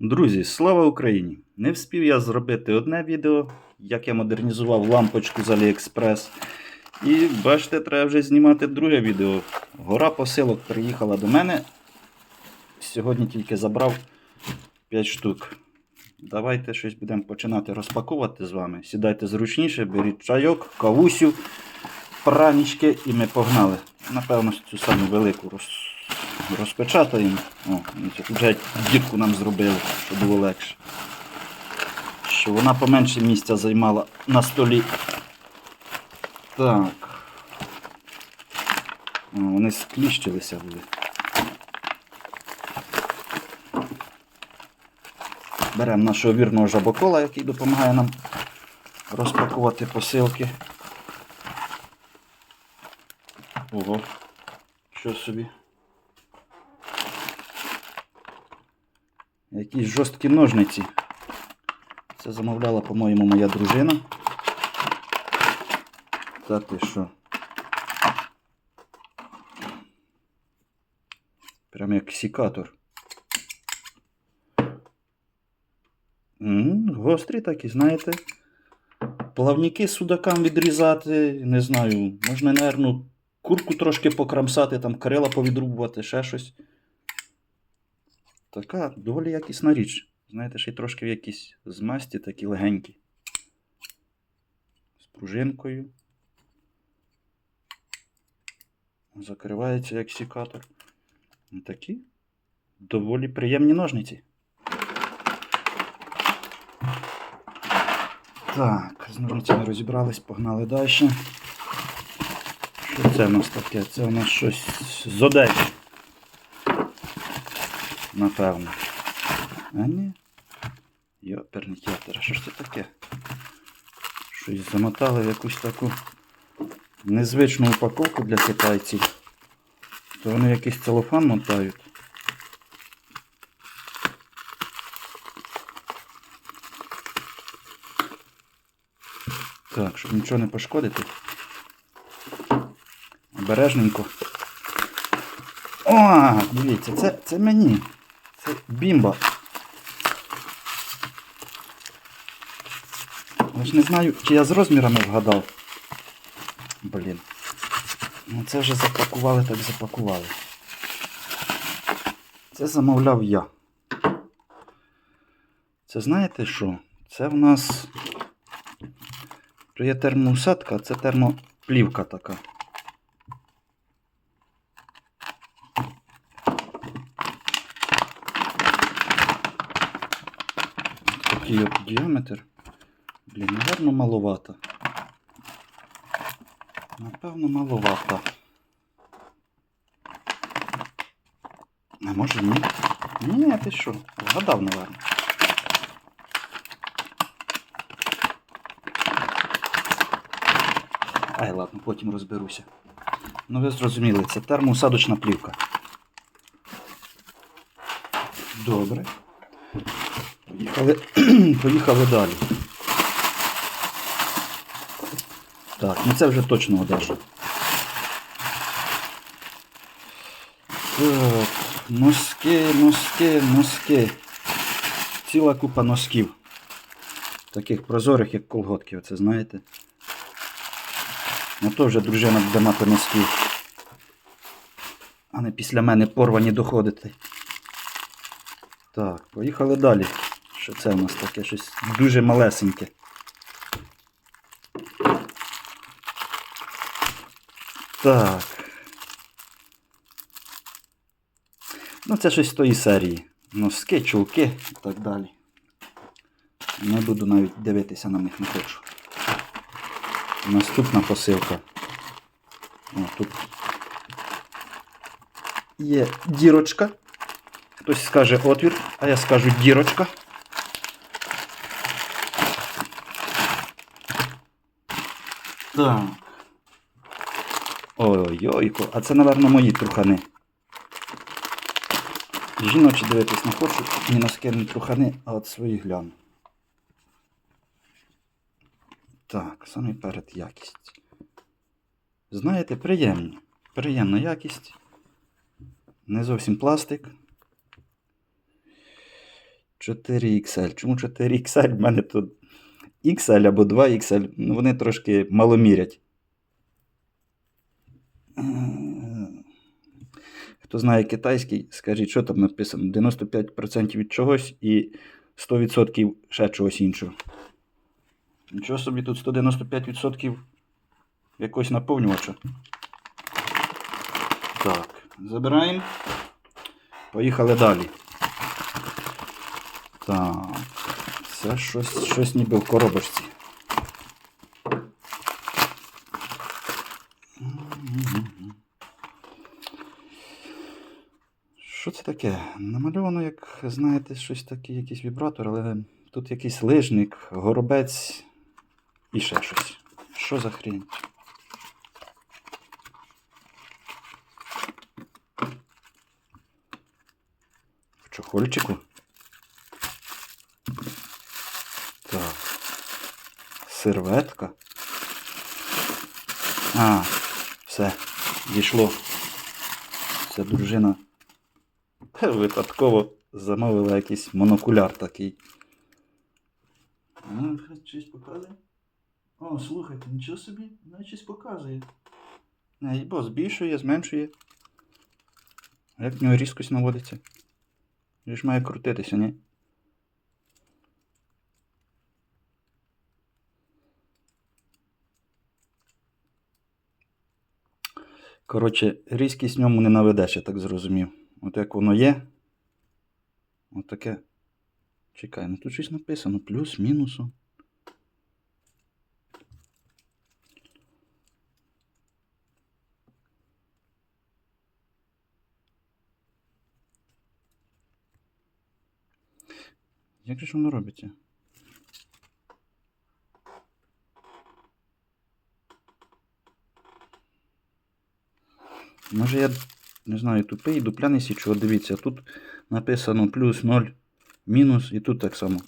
Друзі, слава Україні! Не вспів я зробити одне відео, як я модернізував лампочку з AliExpress. І бачите, треба вже знімати друге відео. Гора посилок приїхала до мене. Сьогодні тільки забрав 5 штук. Давайте щось будемо починати розпакувати з вами. Сідайте зручніше, беріть чайок, кавусю, пранічки і ми погнали. Напевно, цю саму велику роз... розпечатаємо. О, вже дірку нам зробили, щоб було легше. Щоб вона поменше місця займала на столі. Так. О, вони скліщилися були. Беремо нашого вірного жабокола, який допомагає нам розпакувати посилки. Ого, що собі. Якісь жорсткі ножниці. Це замовляла, по-моєму, моя дружина. Та ти що? Прям як сікатор. М, Гострі такі, знаєте. Плавники судакам відрізати, не знаю, можна, наверно, курку трошки покрамсати, там крила повідрубувати, ще щось. Така доволі якісна річ. Знаєте, ще й трошки в якісь змасті такі легенькі. З пружинкою. Закривається як сікатор. Такі доволі приємні ножниці. Так, з ножницями розібрались, погнали далі. Що це в нас таке? Це у нас щось з одежі. Напевно. А ні. Йоперний а що ж це таке? Щось замотали в якусь таку незвичну упаковку для китайців. То вони якийсь целофан мотають. Так, щоб нічого не пошкодити. Обережненько. О, дивіться, це, це мені. Бімба. Я ж не знаю, чи я з розмірами вгадав. Блін. Ну це вже запакували, так запакували. Це замовляв я. Це знаєте що? Це в нас. Є термоусадка, це термоплівка така. Такий от діаметр. Блін, напевно, маловато. Напевно, маловато. А може ні? Ні, ти що? Вгадав, напевно. Ай, ладно, потім розберуся. Ну, ви зрозуміли, це термоусадочна плівка. Добре. Поїхали, поїхали далі. Так, ну це вже точно одежа. Так, носки, носки, носки. Ціла купа носків. Таких прозорих, як колготки, оце знаєте. Ну то вже дружина буде мати носки. А не після мене порвані доходити. Так, поїхали далі. Що це у нас таке? Щось дуже малесеньке. Так. Ну, це щось з тої серії. Носки, чулки і так далі. Не буду навіть дивитися на них не хочу. Наступна посилка. О, тут є дірочка. Хтось скаже отвір, а я скажу дірочка. Так. Ой-ой-ой, а це, напевно, мої трухани. Жіночі дивитись не хочу, ні носки, ні трухани, а от свої гляну. Так, саме перед якість. Знаєте, приємні. Приємна якість. Не зовсім пластик. 4XL. Чому 4XL? В мене тут XL або 2XL. Ну, вони трошки маломірять. Е, Хто знає китайський, скажіть, що там написано? 95% від чогось і 100% ще чогось іншого. Нічого собі тут 195% якогось наповнювача. Так, забираємо. Поїхали далі. Так. Це щось, щось ніби в коробочці. Що це таке? Намальовано, як знаєте, щось таке, якийсь вібратор, але тут якийсь лижник, горобець і ще щось. Що за хрінь? Чохольчику? Так. Серветка. А, все, дійшло. Це дружина випадково замовила якийсь монокуляр такий. А, щось показує. О, слухайте, нічого собі, вона щось показує. Не, бо збільшує, зменшує. Як в нього різкость наводиться? Він ж має крутитися, ні? Коротше, різкість ньому не наведеш, я так зрозумів. От як воно є. От таке. Чекай, ну тут щось написано. Плюс, мінусу. Як же ж воно робиться? Може я не знаю, тупий, дупляний січу, дивіться, тут написано плюс 0, мінус, і тут так само.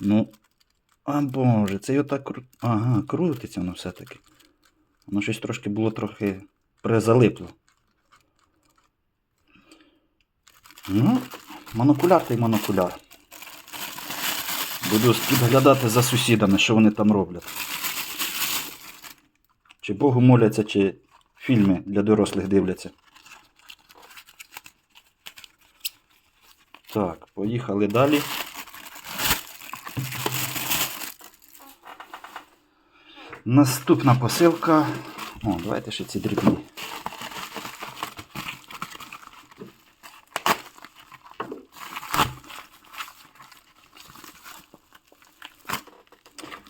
Ну. А боже, це його так кру... Ага, крутиться воно все-таки. Воно щось трошки було трохи призалипло. Ну, монокуляр та й монокуляр. Буду підглядати за сусідами, що вони там роблять. Чи Богу моляться, чи фільми для дорослих дивляться. Так, поїхали далі. Наступна посилка. О, давайте ще ці дрібні.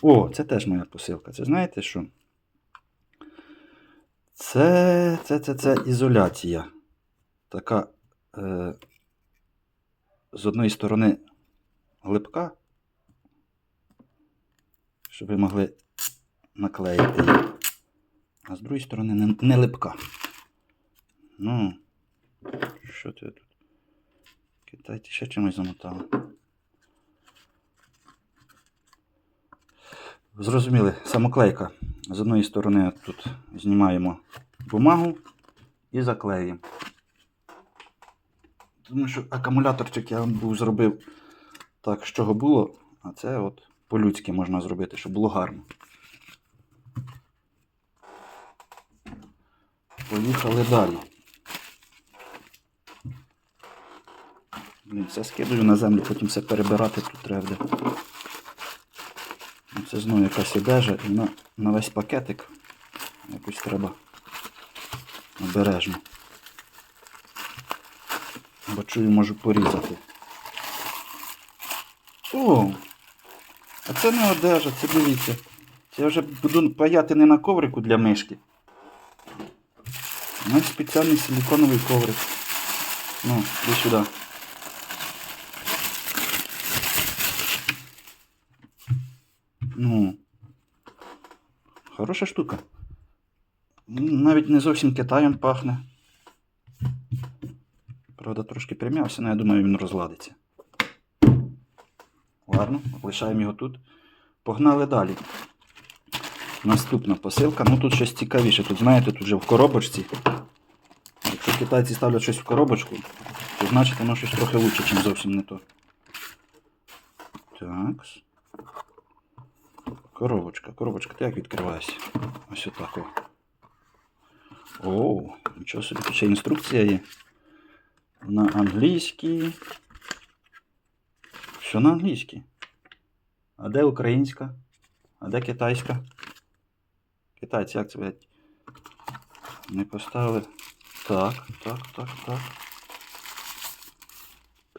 О, це теж моя посилка. Це знаєте що? Це, це, це, це ізоляція. Така е, з одної сторони глибка, щоб ви могли наклеїти її. А з другої сторони не, не липка. Ну, що це тут? Китайці ще чимось замотали. Зрозуміли, самоклейка. З одної сторони тут знімаємо бумагу і заклеїмо. Тому що акумуляторчик я був зробив так, з чого було, а це от по-людськи можна зробити, щоб було гарно. Поїхали далі. Блін, все скидаю на землю, потім все перебирати тут треба буде. Це знову якась одежа і на, на весь пакетик якось треба обережно. Бо чую, можу порізати. О! А це не одежа, це дивіться. Це я вже буду паяти не на коврику для мишки. У мене спеціальний силиконовий коврик. Ну, іди сюди. Ну. Хороша штука. Навіть не зовсім Китаєм пахне. Правда, трошки прим'явся, але я думаю, він розладиться. Ладно, лишаємо його тут. Погнали далі. Наступна посилка. Ну тут щось цікавіше. Тут, знаєте, тут вже в коробочці. Якщо китайці ставлять щось в коробочку, то значить воно щось трохи лучше, ніж зовсім не то. Так. Коробочка, коробочка, ти як відкриваєшся? Ось отак. О. О, нічого собі, тут ще інструкція є. На англійській. Що на англійській? А де українська? А де китайська? Китайці як це блядь? Не поставили. Так, так, так, так.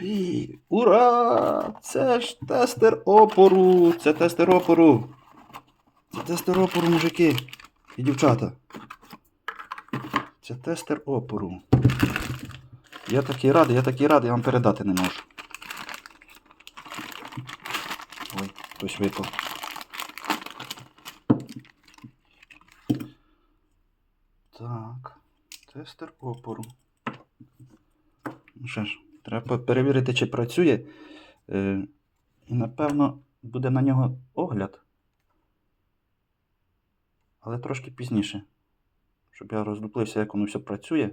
І, ура! Це ж тестер опору! Це тестер опору! Тестер опору, мужики і дівчата. Це тестер опору. Я такий радий, я такий радий, я вам передати не можу. Ой, хтось випав. Так, тестер опору. Ну що ж, треба перевірити, чи працює. Е, і напевно буде на нього огляд. Але трошки пізніше. Щоб я роздуплився, як воно все працює.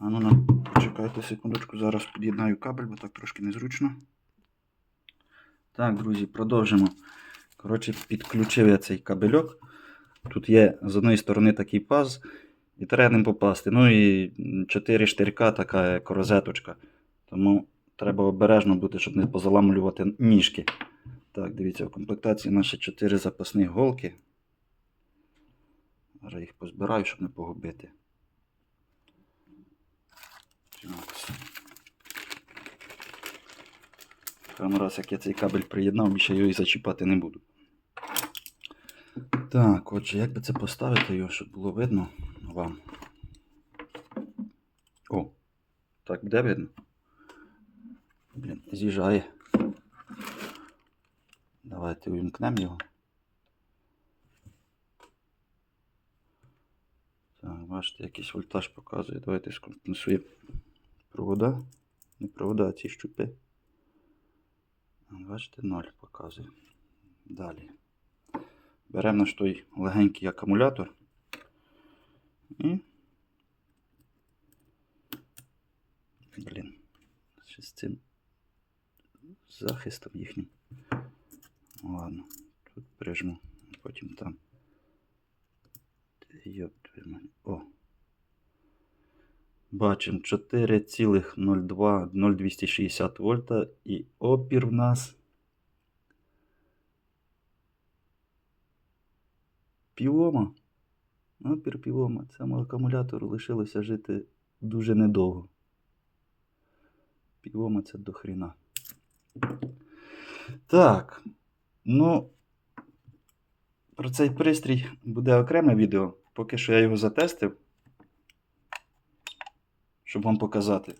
А ну, почекайте секундочку, зараз під'єднаю кабель, бо так трошки незручно. Так, друзі, продовжимо. Коротше, підключив я цей кабельок. Тут є з одної сторони такий паз, і треба ним попасти. Ну і 4 штирка, така як розеточка. Тому треба обережно бути, щоб не позаламлювати ніжки. Так, дивіться, в комплектації наші 4 запасні голки. Зараз їх позбираю, щоб не погубити. Так. Раз, як я цей кабель приєднав, більше його і зачіпати не буду. Так, отже, як би це поставити його, щоб було видно вам. О, так буде видно. Блін, з'їжджає. Давайте увімкнемо його. Так, бачите, якийсь вольтаж показує. Давайте скомпенсуємо провода. Не провода, а ці щупи. Бачите, 0 показує. Далі. Беремо наш той легенький акумулятор. І. Блін. Ще з цим захистом їхнім. Ладно, тут прижму, потім там. Йоп, О. Бачимо 4,02 0,260 вольта і опір в нас півома. Опір півома. Цьому акумулятору лишилося жити дуже недовго. Півома це до хріна. Так. Ну, про цей пристрій буде окреме відео. Поки що я його затестив, щоб вам показати.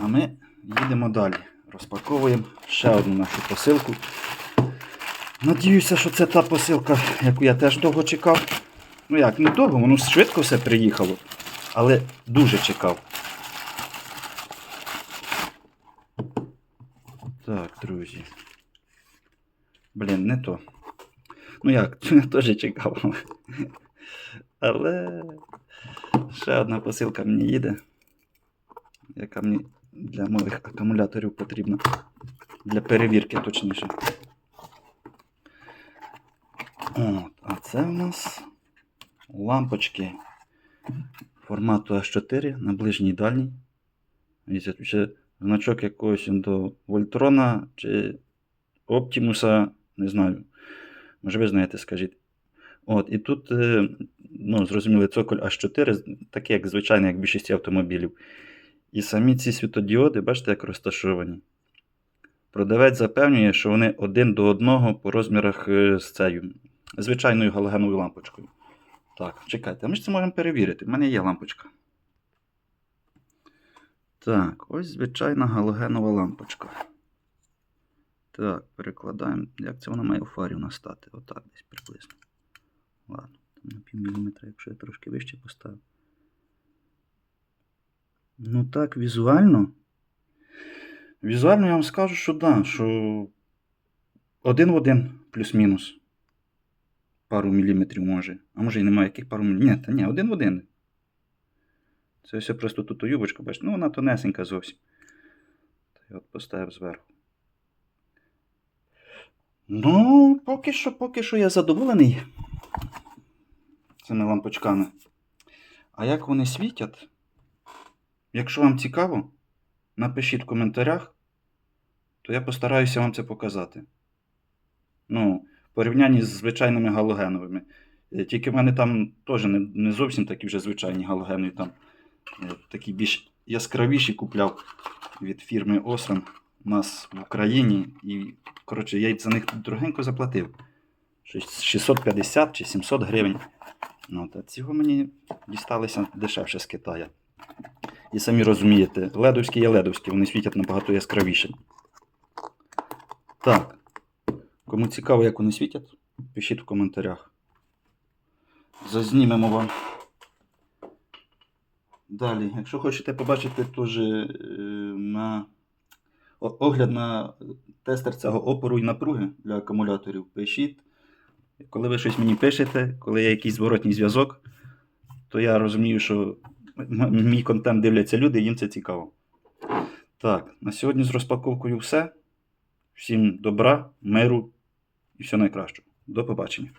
А ми їдемо далі. Розпаковуємо ще одну нашу посилку. Надіюся, що це та посилка, яку я теж довго чекав. Ну як, не довго, воно швидко все приїхало, але дуже чекав. Так, друзі. Блін, не то. Ну як, я теж чекав. але- ще одна посилка мені їде, яка мені для моїх акумуляторів потрібна. Для перевірки точніше. От, а це в нас лампочки формату H4 на ближній і дальній. Ще значок якогось до Вольтрона чи Оптімуса, не знаю. Може ви знаєте, скажіть. От, і тут, е, ну, зрозуміло, цоколь H4, такий, як звичайний, як в більшості автомобілів. І самі ці світодіоди, бачите, як розташовані. Продавець запевнює, що вони один до одного по розмірах е, з цією звичайною галогеновою лампочкою. Так, чекайте, а ми ж це можемо перевірити. У мене є лампочка. Так, ось звичайна галогенова лампочка. Так, перекладаємо. Як це вона має у фарі у нас стати? Отак десь приблизно. Ладно, там на пів міліметра, якщо я трошки вище поставив. Ну так, візуально. Візуально я вам скажу, що да, що один в один плюс-мінус. Пару міліметрів може. А може і немає яких пару міліметрів. Ні, та ні, один в один. Це все просто тут юбочка, бачите, ну вона тонесенька зовсім. Я от поставив зверху. Ну, поки що, поки що я задоволений цими лампочками. А як вони світять? Якщо вам цікаво, напишіть в коментарях, то я постараюся вам це показати. Ну, в порівнянні з звичайними галогеновими. Е, Тільки в мене там теж не, зовсім такі вже звичайні галогени, там е, такі більш яскравіші купляв від фірми Osram у нас в Україні. І, коротше, я за них дорогенько заплатив. 650 чи 700 гривень. Ну, та цього мені дісталися дешевше з Китаю. І самі розумієте, ледовські є ледовські, вони світять набагато яскравіше. Так. Кому цікаво, як вони світять, пишіть в коментарях. Зазнімемо вам. Далі, якщо хочете побачити теж е, на огляд на тестер цього опору і напруги для акумуляторів, пишіть. Коли ви щось мені пишете, коли є якийсь зворотній зв'язок, то я розумію, що мій контент дивляться люди, їм це цікаво. Так, на сьогодні з розпаковкою все. Всім добра, миру і всього найкращого. До побачення.